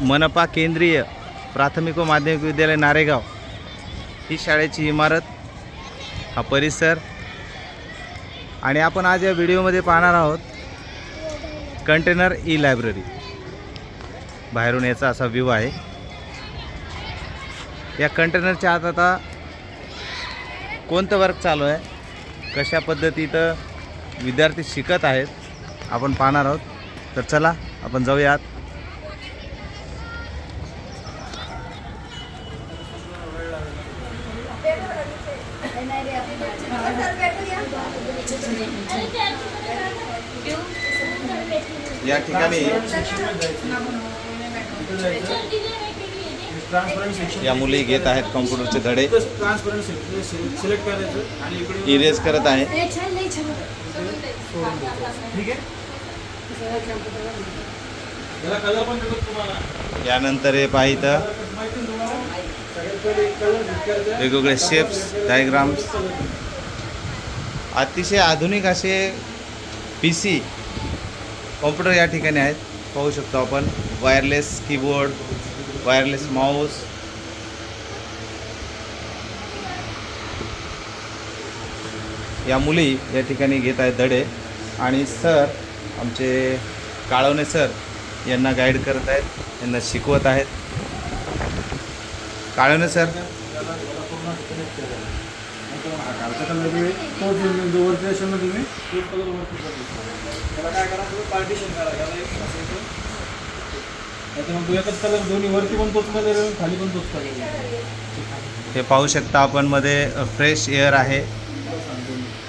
मनपा केंद्रीय प्राथमिक व माध्यमिक विद्यालय नारेगाव ही शाळेची इमारत हा परिसर. आणि आपण आज या व्हिडिओमध्ये पाहणार आहोत कंटेनर ई लायब्ररी बाहेरून याचा असा व्ह्यू आहे. या कंटेनरच्या आत आता कोणतं वर्क चालू आहे? कशा पद्धतीत विद्यार्थी शिकत आहेत? आपण पाहणार आहोत. तर चला आपण जाऊयात. या ठिकाणी या मुली घेत आहेत कॉम्प्युटरचे धडे. इरेज करत आहे. यानंतर हे पाहिजे वेगवेगळे शेप्स डायग्राम्स अतिशय आधुनिक असे पी सी कॉम्प्युटर या ठिकाणी आहेत. पाहू शकतो आपण. वायरलेस कीबोर्ड वायरलेस माऊस या मुली या ठिकाणी घेत आहेत धडे. आणि सर आमचे काळवणे सर यांना गाईड करत आहेत. यांना शिकवत आहेत. काळवणे सर? ना तुम्ही हे पाहू शकता आपण मध्ये फ्रेश एअर आहे.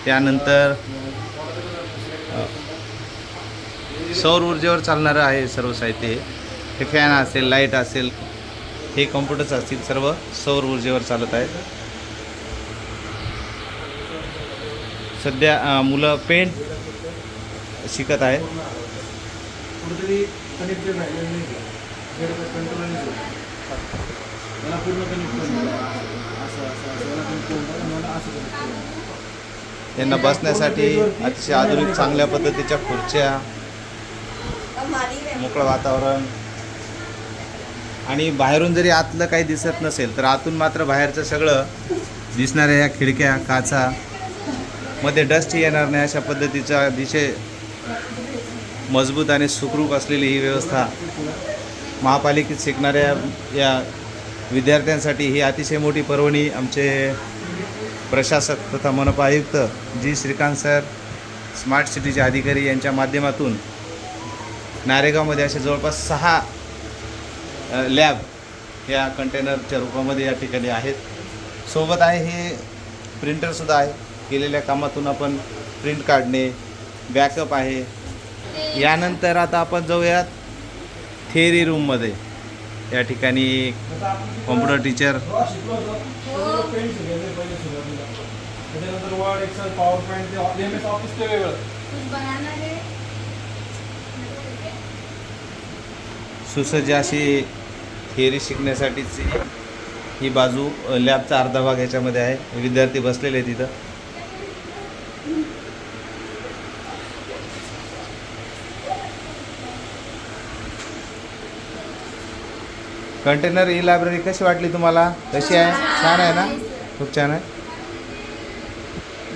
त्यानंतर सौर ऊर्जेवर चालणारं आहे सर्व साहित्य. हे फॅन असेल लाइट असेल हे कॉम्प्युटर्स असतील सर्व सौर ऊर्जेवर चालत आहेत. सध्या मुलं पेंट शिकत आहेत. त्यांना बसण्यासाठी अतिशय आधुनिक चांगल्या पद्धतीच्या खुर्च्या मोकळं वातावरण. आणि बाहेरून जरी आतलं काही दिसत नसेल तर आतून मात्र बाहेरचं सगळं दिसणाऱ्या या खिडक्या काचा मध्ये डस्ट येणार नाही अशा पद्धतीचा अतिशय मजबूत आणि सुखरूप असलेली ही व्यवस्था महापालिकेत शिकणाऱ्या या विद्यार्थ्यांसाठी ही अतिशय मोठी पर्वणी आमचे प्रशासक तथा मनपा आयुक्त जी श्रीकांत सर स्मार्ट सिटीचे अधिकारी यांच्या माध्यमातून नारेगावमध्ये असे जवळपास सहा लॅब या कंटेनरच्या रूपामध्ये या ठिकाणी आहेत. सोबत आहे हे प्रिंटरसुद्धा आहे. केलेल्या कामातून आपण प्रिंट काढणे बॅकअप आहे. यानंतर आता आपण जाऊयात थेअरी रूममध्ये. या ठिकाणी कॉम्प्युटर टीचर. सुसज्ज अशी थिअरी शिकण्यासाठीची ही बाजू लॅबचा अर्धा भाग याच्यामध्ये आहे. विद्यार्थी बसलेले आहेत तिथं कंटेनर ई लायब्ररी कशी वाटली तुम्हाला? कशी आहे? छान आहे ना? खूप छान आहे.